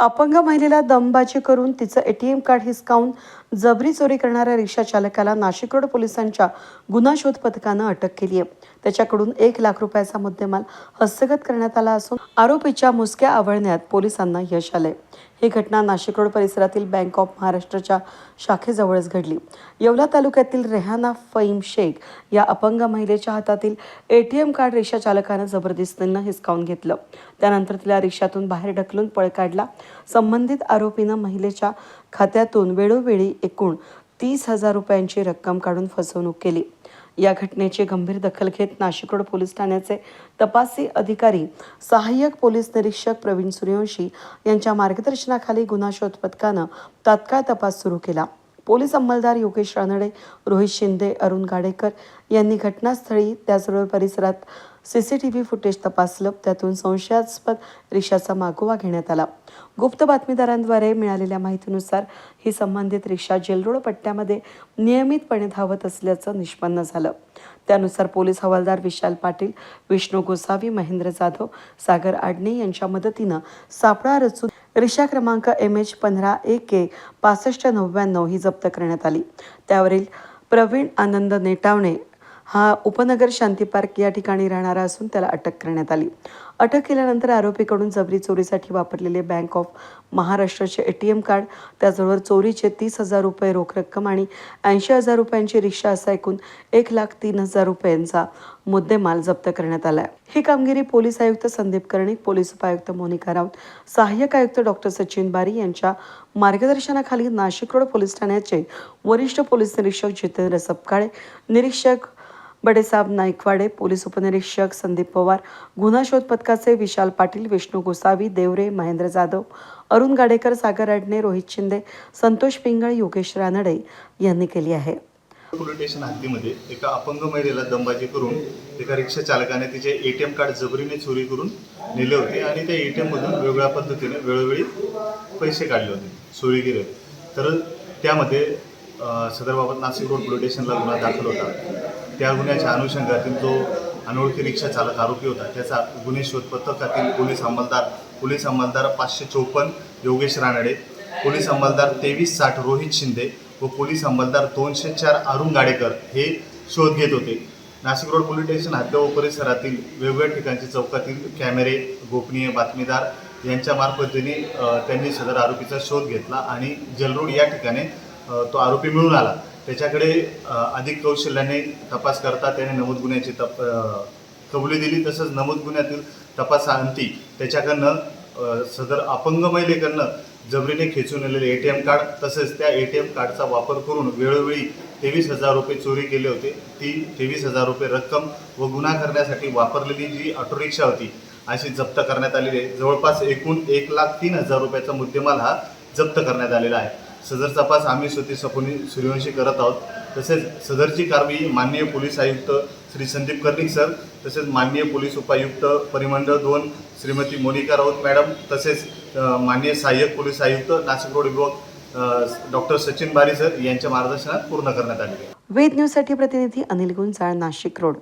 अपंग महिलेला दमबाजी करून तिचं एटीएम कार्ड हिसकावून जबरी चोरी करणाऱ्या रिक्षा चालकाला नाशिक रोड पोलिसांच्या गुन्हा शोध पथकानं अटक केली आहे. त्याच्याकडून एक लाख रुपयाचा मुद्देमाल हस्तगत करण्यात आला असून आरोपीच्या मुसक्या आवळण्यात पोलिसांना यश आलंय. ही घटना नाशिक रोड परिसरातील बँक ऑफ महाराष्ट्राच्या शाखेजवळच घडली. येवला तालुक्यातील रेहाना फईम शेख या अपंग महिलेच्या हातातील एटीएम कार्ड रिक्षा चालकानं जबरदस्तीनं हिसकावून घेतलं. त्यानंतर तिला रिक्षातून बाहेर ढकलून पळ काढला. संबंधित आरोपीनं महिलेच्या खात्यातून वेळोवेळी एकूण तीस हजार रुपयांची रक्कम काढून फसवणूक केली. या घटनेची गंभीर दखल घेत नाशिक रोड पोलीस ठाण्याचे तपासी अधिकारी सहाय्यक पोलीस निरीक्षक प्रवीण सूर्यवंशी यांच्या मार्गदर्शनाखाली गुन्हा शोध पथकानं तात्काळ तपास सुरू केला. पोलीस अंमलदार योगेश रानडे रोहित शिंदे अरुण गाडेकर यांनी घटनास्थळी त्याचबरोबर परिसरात सीसीटीव्ही फुटेज तपासलं. त्यातून संशयास्पद रिक्षाचा मागोवा घेण्यात आला. गुप्त बातमीदारांद्वारे मिळालेल्या माहितीनुसार ही संबंधित रिक्षा जेलरोड पट्ट्यामध्ये नियमितपणे धावत असल्याचं निष्पन्न झालं. त्यानुसार पोलीस हवालदार विशाल पाटील विष्णू गोसावी महेंद्र जाधव सागर आडणे यांच्या मदतीनं सापळा रचून रिक्षा क्रमांक एम एच पंधरा एक के पासष्ट नव्याण्णव ही जप्त करण्यात आली. त्यावरील प्रवीण आनंद नेटावणे हा उपनगर शांती पार्क या ठिकाणी राहणारा असून त्याला अटक करण्यात आली. अटक केल्यानंतर आरोपीकडून जबरी चोरीसाठी वापरलेले बँक ऑफ महाराष्ट्राचे ए टी एम कार्ड त्याचबरोबर चोरीचे तीस हजार रुपये रोख रक्कम आणि ऐंशी हजार रुपयांची रिक्षा असा एकूण एक लाख तीन हजार रुपयांचा मुद्देमाल जप्त करण्यात आला आहे ही कामगिरी पोलीस आयुक्त संदीप कर्णिक पोलीस उपायुक्त मोनिका राऊत सहाय्यक आयुक्त डॉक्टर सचिन बारी यांच्या मार्गदर्शनाखाली नाशिक रोड पोलीस ठाण्याचे वरिष्ठ पोलीस निरीक्षक जितेंद्र सपकाळे निरीक्षक बडेसाहेब नाईकवाडे पोलीस उपनिरीक्षक संदीप पवार गुन्हा शोध पथकाचे विशाल पाटील विष्णू गोसावी देवरे महेंद्र जाधव अरुण गाडेकर सागर अडणे रोहित शिंदे संतोष पिंगळ योगेश रानडे यांनी केली आहे. पोलीस स्टेशन हद्दीमध्ये एका अपंग महिलेला दंबाजी करून एका रिक्षा चालकाने तिचे ए टी एम कार्ड जबरीने चोरी करून नेले होते आणि त्या ए टी एममधून वेगवेगळ्या पद्धतीने वेळोवेळी पैसे काढले होते चोरी केले तर त्यामध्ये सदरबाबत नाशिक रोड पोलीस स्टेशनला गुन्हा दाखल होता. त्या गुन्ह्याच्या अनुषंगातील जो अनोळखी रिक्षा चालक आरोपी होता त्याचा गुन्हे शोध पथकातील पोलीस अंमलदार पोलीस अंमलदार पाचशे चोपन्न योगेश रानडे पोलीस अंमलदार तेवीस साठ रोहित शिंदे व पोलीस अंमलदार दोनशे चार अरुण गाडेकर हे शोध घेत होते. नाशिक रोड पोलीस स्टेशन हद्द व परिसरातील वेगवेगळ्या ठिकाणचे चौकातील कॅमेरे गोपनीय बातमीदार यांच्या मार्फतीने त्यांनी सदर आरोपीचा शोध घेतला आणि जलरोड या ठिकाणी तो आरोपी मिळून आला. त्याच्याकडे अधिक कौशल्याने तपास करता त्याने नमूद गुन्ह्याची तप कबुली दिली तसंच नमूद गुन्ह्यातील तपासाअंती त्याच्याकडनं सदर अपंग महिलेकडनं जबरीने खेचून आलेले ए टी एम कार्ड तसेच त्या ए टी एम कार्डचा वापर करून वेळोवेळी तेवीस हजार रुपये चोरी केले होते. ती तेवीस हजार रुपये रक्कम व गुन्हा करण्यासाठी वापरलेली जी ऑटोरिक्षा होती अशी जप्त करण्यात आलेली आहे. जवळपास एकूण एक लाख तीन हजार रुपयाचा मुद्देमाल हा जप्त करण्यात आलेला आहे. सदर तपास आम्ही स्वती सपोनी सूर्यवंशी करत आहोत. तसेच सदरची कारवाई माननीय पोलीस आयुक्त श्री संदीप कर्णिक सर तसेच माननीय पोलीस उपायुक्त परिमंडळ दोन श्रीमती मोनिका राऊत मॅडम तसेच माननीय सहाय्यक पोलीस आयुक्त नाशिक रोड विभाग डॉक्टर सचिन बारी सर यांच्या मार्गदर्शनात पूर्ण करण्यात आले वेद न्यूजसाठी प्रतिनिधी अनिल गुंजाळ नाशिक रोड.